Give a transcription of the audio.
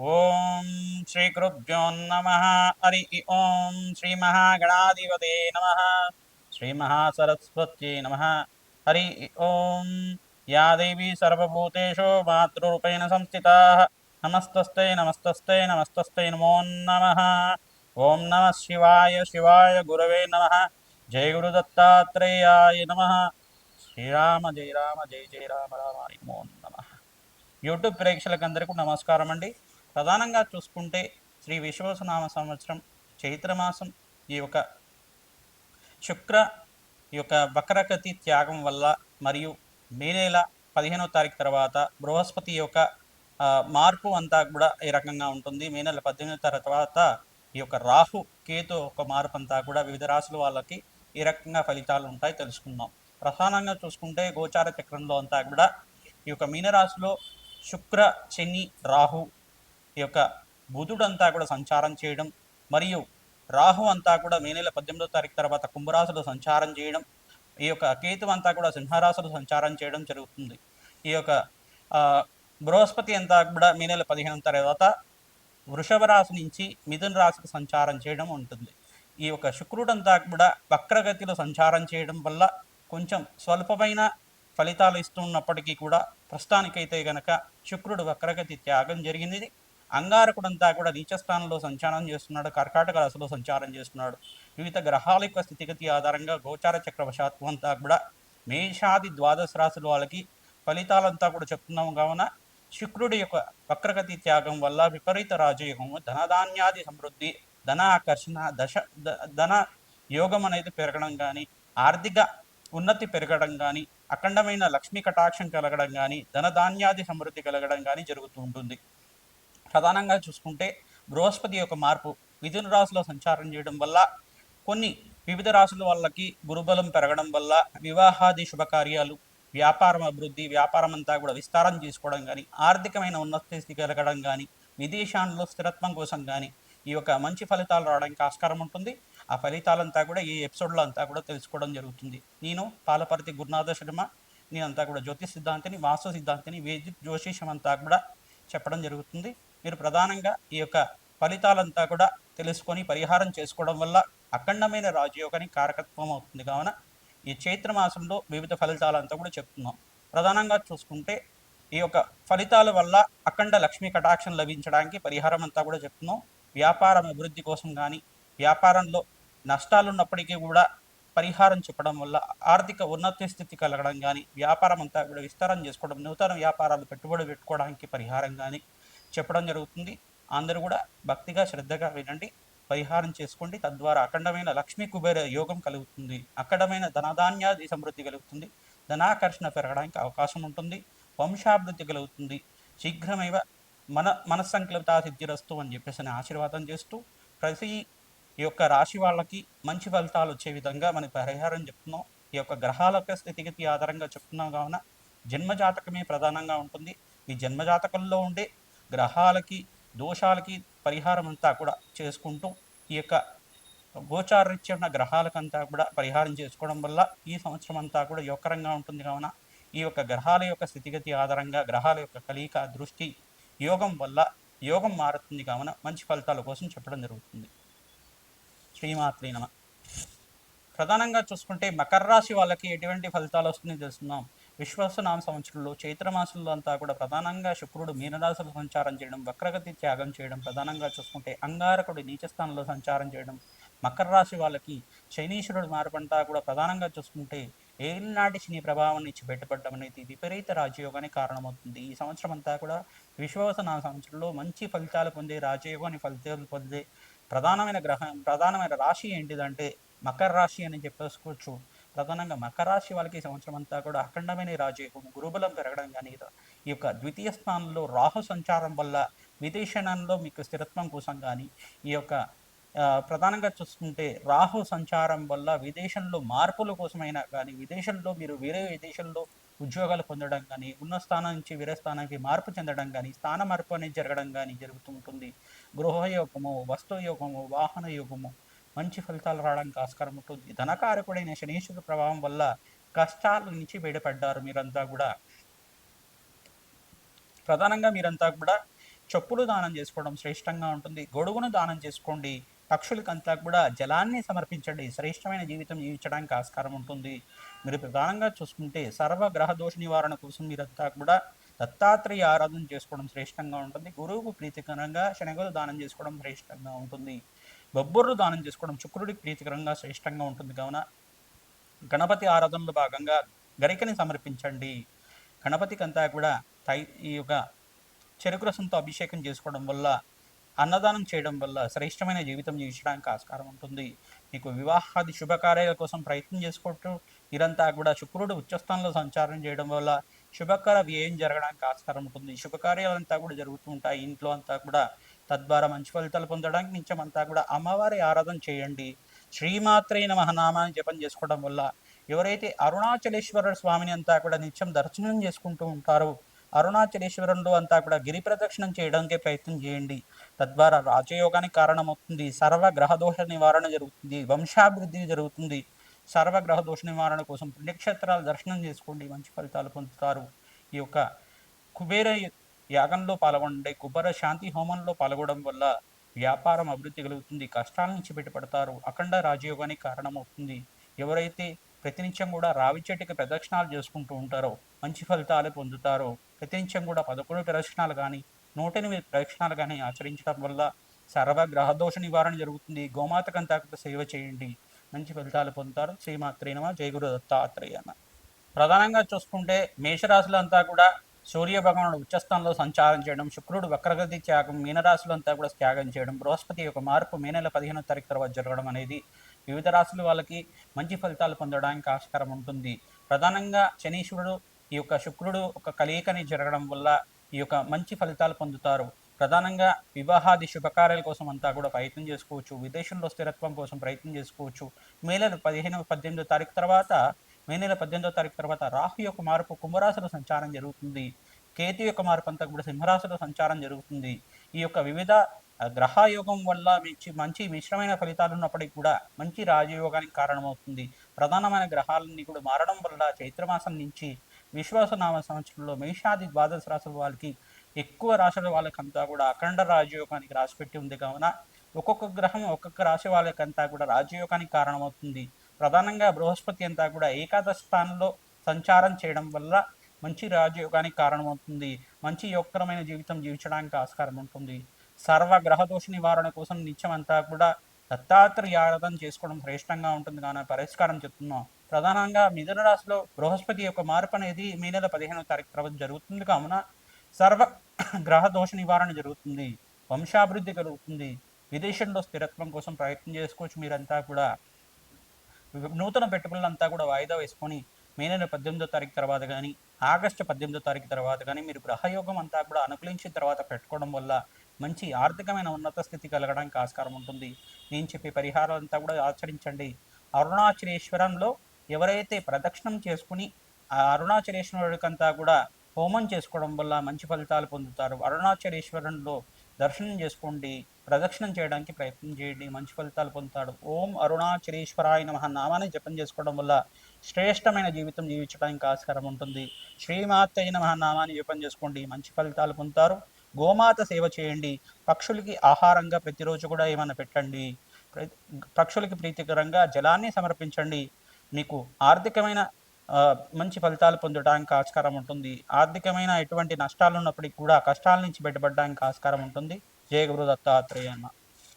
ఓం శ్రీ గురుభ్యో నమ. హరి ఓం శ్రీ మహాగణాధిపతే నమ. శ్రీ మహాసరస్వత్యై నమ. హరి ఓం. యా దేవీ సర్వభూతేషు మాతృరూపేణ సంస్థితా. నమస్తస్తే నమస్తస్తే నమస్తస్తే నమో నమ. ఓం నమ శివాయ శివాయ గురవే నమ. జయ గురు దత్తాత్రేయాయ నమ. శ్రీరామ జయ రామ జయ జయ రామ రామాయ నమో నమ. యూట్యూబ్ ప్రేక్షకులందరికీ నమస్కారం అండి ప్రధానంగా చూసుకుంటే శ్రీ విశ్వసనామ సంవత్సరం చైత్రమాసం ఈ యొక్క శుక్ర ఈ యొక్క వక్రగతి త్యాగం వల్ల మరియు మే నెల పదిహేనో తారీఖు తర్వాత బృహస్పతి యొక్క మార్పు అంతా కూడా ఈ రకంగా ఉంటుంది. మే నెల పద్దెనిమిదో తర్వాత ఈ యొక్క రాహు కేతు ఒక మార్పు అంతా కూడా వివిధ రాశుల వాళ్ళకి ఈ రకంగా ఫలితాలు ఉంటాయి తెలుసుకుందాం. ప్రధానంగా చూసుకుంటే గోచార చక్రంలో అంతా కూడా ఈ యొక్క మీనరాశిలో శుక్ర శని రాహు ఈ యొక్క బుధుడంతా కూడా సంచారం చేయడం మరియు రాహు అంతా కూడా మే నెల పద్దెనిమిదో తారీఖు తర్వాత కుంభరాశులు సంచారం చేయడం ఈ యొక్క కేతు అంతా కూడా సింహరాశులు సంచారం చేయడం జరుగుతుంది. ఈ యొక్క బృహస్పతి అంతా కూడా మే నెల పదిహేను తర్వాత వృషభ రాశి నుంచి మిథున రాశికి సంచారం చేయడం ఉంటుంది. ఈ యొక్క శుక్రుడు అంతా కూడా వక్రగతిలో సంచారం చేయడం వల్ల కొంచెం స్వల్పమైన ఫలితాలు ఇస్తున్నప్పటికీ కూడా ప్రస్తుతానికైతే గనక శుక్రుడు వక్రగతి త్యాగం జరిగింది అంగారకుడంతా కూడా నీచస్థానంలో సంచారం చేస్తున్నాడు కర్కాటక రాశిలో సంచారం చేస్తున్నాడు. వివిధ గ్రహాల యొక్క స్థితిగతి ఆధారంగా గోచార చక్రవశాత్వం అంతా కూడా మేషాది ద్వాదశ రాశుల వాళ్ళకి ఫలితాలంతా కూడా చెప్తున్నాము. కావున శుక్రుడి యొక్క వక్రగతి త్యాగం వల్ల విపరీత రాజయోగము ధనధాన్యాది సమృద్ధి ధన ఆకర్షణ దశ ధన యోగం అనేది పెరగడం కానీ ఆర్థిక ఉన్నతి పెరగడం కానీ అఖండమైన లక్ష్మీ కటాక్షం కలగడం కానీ ధనధాన్యాది సమృద్ధి కలగడం కానీ జరుగుతూ ఉంటుంది. ప్రధానంగా చూసుకుంటే బృహస్పతి యొక్క మార్పు మిథున రాశిలో సంచారం చేయడం వల్ల కొన్ని వివిధ రాశుల వాళ్ళకి గురుబలం పెరగడం వల్ల వివాహాది శుభకార్యాలు వ్యాపారం అభివృద్ధి వ్యాపారం అంతా కూడా విస్తారం చేసుకోవడం కానీ ఆర్థికమైన ఉన్నత స్థితి కలగడం కానీ విదేశాల్లో స్థిరత్వం కోసం కానీ ఈ యొక్క మంచి ఫలితాలు రావడానికి ఆస్కారం ఉంటుంది. ఆ ఫలితాలంతా కూడా ఈ ఎపిసోడ్లో అంతా కూడా తెలుసుకోవడం జరుగుతుంది. నేను పాలపర్తి గురునాథ శర్మ. నేనంతా కూడా జ్యోతిష్ సిద్ధాంతిని వాస్తు సిద్ధాంతిని వేదిక్ జ్యోతిషం అంతా కూడా చెప్పడం జరుగుతుంది. మీరు ప్రధానంగా ఈ యొక్క ఫలితాలంతా కూడా తెలుసుకొని పరిహారం చేసుకోవడం వల్ల అఖండమైన రాజయోగానికి కారకత్వం అవుతుంది. కావున ఈ చైత్ర మాసంలో వివిధ ఫలితాలంతా కూడా చెప్తున్నాం. ప్రధానంగా చూసుకుంటే ఈ యొక్క ఫలితాల వల్ల అఖండ లక్ష్మీ కటాక్షం లభించడానికి పరిహారం అంతా కూడా చెప్తున్నాం. వ్యాపారం అభివృద్ధి కోసం కానీ వ్యాపారంలో నష్టాలు ఉన్నప్పటికీ కూడా పరిహారం చెప్పడం వల్ల ఆర్థిక ఉన్నత స్థితి కలగడం కానీ వ్యాపారం అంతా కూడా విస్తారం చేసుకోవడం నూతన వ్యాపారాలు పెట్టుబడి పెట్టుకోవడానికి పరిహారం కానీ చెప్పడం జరుగుతుంది. అందరూ కూడా భక్తిగా శ్రద్ధగా వినండి. పరిహారం చేసుకోండి. తద్వారా అఖండమైన లక్ష్మీ కుబేర యోగం కలుగుతుంది. అఖండమైన ధనధాన్యాది సమృద్ధి కలుగుతుంది. ధనాకర్షణ పెరగడానికి అవకాశం ఉంటుంది. వంశాభివృద్ధి కలుగుతుంది. శీఘ్రమేవ మన మనస్సంకల్పిత సిద్ధిరస్తు అని చెప్పేసి అని ఆశీర్వాదం చేస్తూ ప్రతి ఈ యొక్క రాశి వాళ్ళకి మంచి ఫలితాలు వచ్చే విధంగా మన పరిహారం చెప్తున్నాం. ఈ యొక్క గ్రహాల యొక్క స్థితిగతి ఆధారంగా చెప్తున్నాం కావున జన్మజాతకమే ప్రధానంగా ఉంటుంది. ఈ జన్మజాతకంలో ఉండే గ్రహాలకి దోషాలకి పరిహారం అంతా కూడా చేసుకుంటూ ఈ యొక్క గోచారరీత్యా ఉన్న గ్రహాలకంతా కూడా పరిహారం చేసుకోవడం వల్ల ఈ సంవత్సరం అంతా కూడా యోగకరంగా ఉంటుంది. కావున ఈ యొక్క గ్రహాల యొక్క స్థితిగతి ఆధారంగా గ్రహాల యొక్క కలయిక దృష్టి యోగం వల్ల యోగం మారుతుంది. కావున మంచి ఫలితాల కోసం చెప్పడం జరుగుతుంది. శ్రీమాత్రి నమ. ప్రధానంగా చూసుకుంటే మకర రాశి వాళ్ళకి ఎటువంటి ఫలితాలు వస్తుందో తెలుసుకుందాం. విశ్వాసనామ సంవత్సరంలో చైత్రమాసంలో అంతా కూడా ప్రధానంగా శుక్రుడు మీనరాశులు సంచారం చేయడం వక్రగతి త్యాగం చేయడం ప్రధానంగా చూసుకుంటే అంగారకుడు నీచస్థానంలో సంచారం చేయడం మకర రాశి వాళ్ళకి శనీశ్వరుడు మార్పంతా కూడా ప్రధానంగా చూసుకుంటే ఏలినాటి శని ప్రభావం నుంచి బయటపడడం అనేది విపరీత రాజయోగానికి కారణమవుతుంది. ఈ సంవత్సరం అంతా కూడా విశ్వాసనామ సంవత్సరంలో మంచి ఫలితాలు పొందే రాజయోగాన్ని ఫలితాలు పొందే ప్రధానమైన గ్రహం ప్రధానమైన రాశి ఏంటిదంటే మకర రాశి అని చెప్పేసుకోవచ్చు. ప్రధానంగా మకర రాశి వాళ్ళకి సంవత్సరం అంతా కూడా అఖండమైన రాజయోగం గురుబలం పెరగడం కానీ ఈ యొక్క ద్వితీయ స్థానంలో రాహు సంచారం వల్ల విదేశణంలో మీకు స్థిరత్వం కోసం కానీ ఈ యొక్క ప్రధానంగా చూసుకుంటే రాహు సంచారం వల్ల విదేశంలో మార్పుల కోసమైనా కానీ విదేశంలో మీరు వేరే విదేశంలో ఉద్యోగాలు పొందడం కానీ ఉన్న స్థానం నుంచి వేరే స్థానానికి మార్పు చెందడం కానీ స్థాన మార్పు అనేది జరగడం కానీ జరుగుతూ ఉంటుంది. గృహయోగము వస్తు యోగము వాహన యోగము మంచి ఫలితాలు రావడానికి ఆస్కారం ఉంటుంది. ధనకారకుడైన శనీశ్వర ప్రభావం వల్ల కష్టాల నుంచి బయటపడ్డారు మీరంతా కూడా. ప్రధానంగా మీరంతా కూడా చెప్పులు దానం చేసుకోవడం శ్రేష్టంగా ఉంటుంది. గొడుగును దానం చేసుకోండి. పక్షులకంతా కూడా జలాన్ని సమర్పించండి. శ్రేష్టమైన జీవితం జీవించడానికి ఆస్కారం ఉంటుంది. మీరు ప్రధానంగా చూసుకుంటే సర్వ గ్రహ దోష నివారణ కోసం మీరంతా కూడా దత్తాత్రేయ ఆరాధన చేసుకోవడం శ్రేష్టంగా ఉంటుంది. గురువుకు ప్రీతికరంగా శనగలు దానం చేసుకోవడం శ్రేష్టంగా ఉంటుంది. బొబ్బర్లు దానం చేసుకోవడం శుక్రుడికి ప్రీతికరంగా శ్రేష్టంగా ఉంటుంది. కావున గణపతి ఆరాధనలో భాగంగా గరికని సమర్పించండి. గణపతికి అంతా కూడా తై ఈ యొక్క చెరుకు రసంతో అభిషేకం చేసుకోవడం వల్ల అన్నదానం చేయడం వల్ల శ్రేష్టమైన జీవితం జీవించడానికి ఆస్కారం ఉంటుంది. మీకు వివాహాది శుభకార్యాల కోసం ప్రయత్నం చేసుకుంటూ ఇరంతా కూడా శుక్రుడు ఉచ్చస్థానంలో సంచారం చేయడం వల్ల శుభకార్య వ్యయం జరగడానికి ఆస్కారం ఉంటుంది. శుభకార్యాలంతా కూడా జరుగుతూ ఉంటాయి. ఇంట్లో అంతా కూడా తద్వారా మంచి ఫలితాలు పొందడానికి నిత్యం అంతా కూడా అమ్మవారి ఆరాధన చేయండి. శ్రీమాత్రే నమః జపం చేసుకోవడం వల్ల ఎవరైతే అరుణాచలేశ్వర స్వామిని అంతా కూడా నిత్యం దర్శనం చేసుకుంటూ ఉంటారో అరుణాచలేశ్వరంలో అంతా కూడా గిరి ప్రదక్షిణం చేయడానికి ప్రయత్నం చేయండి. తద్వారా రాజయోగానికి కారణమవుతుంది సర్వ గ్రహదోష నివారణ జరుగుతుంది వంశాభివృద్ధి జరుగుతుంది. సర్వ గ్రహ దోష నివారణ కోసం పుణ్యక్షేత్రాలు దర్శనం చేసుకోండి మంచి ఫలితాలు పొందుతారు. ఈ యొక్క కుబేర యాగంలో పాల్గొనండి కుబేర శాంతి హోమంలో పాల్గొనడం వల్ల వ్యాపారం అభివృద్ధి కలుగుతుంది. కష్టాల నుంచి బయటపడతారు. అఖండ రాజయోగానికి కారణమవుతుంది. ఎవరైతే ప్రతినిత్యం కూడా రావి చెట్టుకి ప్రదక్షిణాలు చేసుకుంటూ ఉంటారో మంచి ఫలితాలు పొందుతారో ప్రతినిత్యం కూడా పదకొండు ప్రదక్షిణాలు కానీ నూట ఎనిమిది ప్రదక్షిణాలు కానీ ఆచరించడం వల్ల సర్వ గ్రహదోష నివారణ జరుగుతుంది. గోమాతకంతా కూడా సేవ చేయండి. మంచి ఫలితాలు పొందుతారు. శ్రీమాత్రే జయగురు దత్తాత్రేయన ప్రధానంగా చూసుకుంటే మేషరాశులంతా కూడా సూర్య భగవానుడు ఉచ్చస్థానంలో సంచారం చేయడం శుక్రుడు వక్రగతి త్యాగం మీనరాశులు అంతా కూడా త్యాగం చేయడం బృహస్పతి యొక్క మార్పు మే నెల పదిహేనో తారీఖు తర్వాత జరగడం అనేది వివిధ రాశుల వాళ్ళకి మంచి ఫలితాలు పొందడానికి ఆస్కారం ఉంటుంది. ప్రధానంగా శనీశ్వరుడు ఈ యొక్క శుక్రుడు ఒక కలయికని జరగడం వల్ల ఈ యొక్క మంచి ఫలితాలు పొందుతారు. ప్రధానంగా వివాహాది శుభకార్యాల కోసం అంతా కూడా ప్రయత్నం చేసుకోవచ్చు. విదేశంలో స్థిరత్వం కోసం ప్రయత్నం చేసుకోవచ్చు. మే నెల పదిహేను పద్దెనిమిదో తారీఖు తర్వాత మే నెల పద్దెనిమిదో తారీఖు తర్వాత రాహు యొక్క మార్పు కుంభరాశిలో సంచారం జరుగుతుంది. కేతు యొక్క మార్పు అంతా కూడా సింహరాశిలో సంచారం జరుగుతుంది. ఈ యొక్క వివిధ గ్రహయోగం వల్ల మంచి మంచి మిశ్రమైన ఫలితాలు ఉన్నప్పటికీ కూడా మంచి రాజయోగానికి కారణమవుతుంది. ప్రధానమైన గ్రహాలన్నీ కూడా మారడం వల్ల చైత్రమాసం నుంచి విశ్వాసనామ సంవత్సరంలో మేషాది ద్వాదశ రాశుల వాళ్ళకి ఎక్కువ రాశుల వాళ్ళకంతా కూడా అఖండ రాజయోగానికి రాసిపెట్టి ఉంది. కావున ఒక్కొక్క గ్రహం ఒక్కొక్క రాశి వాళ్ళకంతా కూడా రాజయోగానికి కారణమవుతుంది. ప్రధానంగా బృహస్పతి అంతా కూడా ఏకాదశ స్థానంలో సంచారం చేయడం వల్ల మంచి రాజయోగానికి కారణమవుతుంది. మంచి యోగకరమైన జీవితం జీవించడానికి ఆస్కారం ఉంటుంది. సర్వ గ్రహదోష నివారణ కోసం నిత్యం అంతా కూడా దత్తాత్రేయ ఆరాధన చేసుకోవడం శ్రేష్టంగా ఉంటుంది. కానీ పరిష్కారం చెప్తున్నాం. ప్రధానంగా మిథున రాశిలో బృహస్పతి యొక్క మార్పు అనేది మే నెల పదిహేనవ తారీఖు తర్వాత జరుగుతుంది. కావున సర్వ గ్రహ దోష నివారణ జరుగుతుంది. వంశాభివృద్ధి కలుగుతుంది. విదేశంలో స్థిరత్వం కోసం ప్రయత్నం చేసుకోవచ్చు మీరంతా కూడా. నూతన పెట్టుబడులంతా కూడా వాయిదా వేసుకొని మే నెల పద్దెనిమిదో తారీఖు తర్వాత కానీ ఆగస్టు పద్దెనిమిదో తారీఖు తర్వాత కానీ మీరు గ్రహయోగం అంతా కూడా అనుకూలించిన తర్వాత పెట్టుకోవడం వల్ల మంచి ఆర్థికమైన ఉన్నత స్థితి కలగడానికి ఆస్కారం ఉంటుంది. నేను చెప్పే పరిహారం అంతా కూడా ఆచరించండి. అరుణాచలేశ్వరంలో ఎవరైతే ప్రదక్షిణం చేసుకుని ఆ అరుణాచలేశ్వరుడికంతా కూడా హోమం చేసుకోవడం వల్ల మంచి ఫలితాలు పొందుతారు. అరుణాచలేశ్వరంలో దర్శనం చేసుకోండి. ప్రదక్షిణం చేయడానికి ప్రయత్నం చేయండి. మంచి ఫలితాలు పొందుతాడు. ఓం అరుణాచలేశ్వరాయ నమః. నామాన్ని జపం చేసుకోవడం వల్ల శ్రేష్టమైన జీవితం జీవించడానికి ఆస్కారం ఉంటుంది. శ్రీమాత అయిన నామాన్ని జపం చేసుకోండి. మంచి ఫలితాలు పొందుతారు. గోమాత సేవ చేయండి. పక్షులకి ఆహారంగా ప్రతిరోజు కూడా ఏమైనా పెట్టండి. పక్షులకి ప్రీతికరంగా జలాన్ని సమర్పించండి. మీకు ఆర్థికమైన మంచి ఫలితాలు పొందడానికి ఆస్కారం ఉంటుంది. ఆర్థికమైన ఎటువంటి నష్టాలు ఉన్నప్పటికీ కూడా కష్టాల నుంచి బయటపడడానికి ఆస్కారం ఉంటుంది. జయ గురు దత్తాత్రేయ అన్న